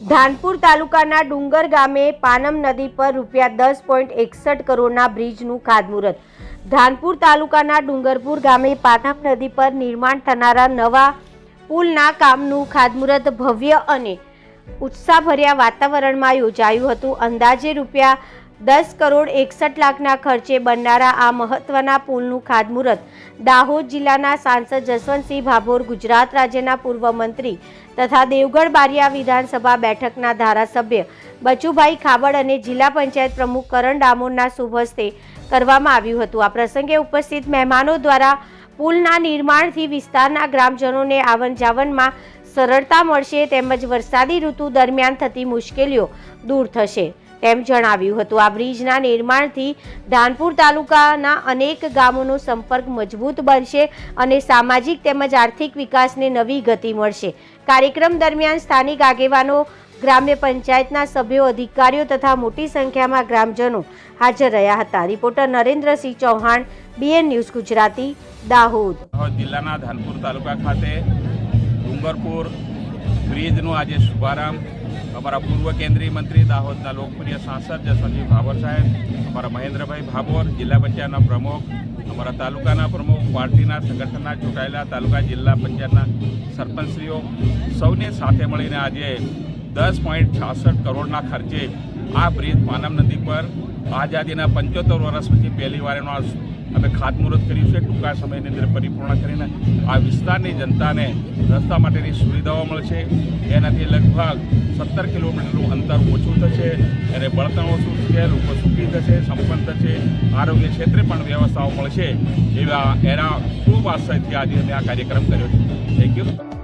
ધાનપુર તાલુકાના ડુંગર ગામે પાનમ નદી પર રૂપિયા દસ પોઈન્ટ એકસઠ કરોડના બ્રિજનું ખાતમુહૂર્ત. ધાનપુર તાલુકાના ડુંગરપુર ગામે પાનમ નદી પર નિર્માણ થનારા નવા પુલના કામનું ખાતમુહૂર્ત ભવ્ય અને ઉત્સાહભર્યા વાતાવરણમાં યોજાયું હતું. અંદાજે રૂપિયા દસ કરોડ એકસઠ લાખના ખર્ચે બનનારા આ મહત્વના પુલનું ખાતમુહૂર્ત દાહોદ જિલ્લાના સાંસદ જસવંતસિંહ ભાભોર ગુજરાત રાજ્યના પૂર્વ મંત્રી તથા દેવગઢ બારિયા વિધાનસભા બેઠકના ધારાસભ્ય બચુભાઈ ખાબડ અને જિલ્લા પંચાયત પ્રમુખ કરણ ડામોરના શુભ કરવામાં આવ્યું હતું. આ પ્રસંગે ઉપસ્થિત મહેમાનો દ્વારા પુલના નિર્માણથી વિસ્તારના ગ્રામજનોને આવન જાવનમાં સરળતા મળશે તેમજ વરસાદી ઋતુ દરમિયાન થતી મુશ્કેલીઓ દૂર થશે. તેમ જણાવ્યું હતું. આ બ્રિજના નિર્માણથી ધાનપુર તાલુકાના અનેક ગામોનો સંપર્ક મજબૂત બનશે અને સામાજિક તેમજ આર્થિક વિકાસને નવી ગતિ મળશે. કાર્યક્રમ દરમિયાન સ્થાનિક આગેવાનો, ગ્રામ્ય પંચાયતના સભ્યો, અધિકારીઓ તથા મોટી સંખ્યામાં ગ્રામજનો હાજર રહ્યા હતા. Reporter Narendrasinh Chauhan, BN news Gujarati Dahod જિલ્લાના ધાનપુર તાલુકા ખાતે ડુંગરપુર બ્રિજનો આજે શુભારંભ અમારા પૂર્વ કેન્દ્રીય મંત્રી દાહોદના લોકપ્રિય સાંસદ જસવંતજી ભાભોર સાહેબ, અમારા મહેન્દ્રભાઈ ભાભોર, જિલ્લા પંચાયતના પ્રમુખ, અમારા તાલુકાના પ્રમુખ, પાર્ટીના સંગઠનના ચૂંટાયેલા તાલુકા જિલ્લા પંચાયતના સરપંચશ્રીઓ, સૌને સાથે મળીને આજે દસ પોઈન્ટ છાસઠ કરોડના ખર્ચે આ બ્રિજ માનવ નદી પર આઝાદીના પંચોતેર વર્ષ પછી પહેલી વાર એનો અમે ખાતમુહૂર્ત કર્યું છે. ટૂંકા સમયની અંદર પરિપૂર્ણ કરીને આ વિસ્તારની જનતાને રસ્તા માટેની સુવિધાઓ મળશે. એનાથી લગભગ સત્તર કિલોમીટરનું અંતર ઓછું થશે એને બળતણ ઓછું થશે લોકો સુખી થશે, સંપન્ન થશે, આરોગ્ય ક્ષેત્રે પણ વ્યવસ્થાઓ મળશે એવા એના ખૂબ આશયથી આજે અમે આ કાર્યક્રમ કર્યો છે. Thank you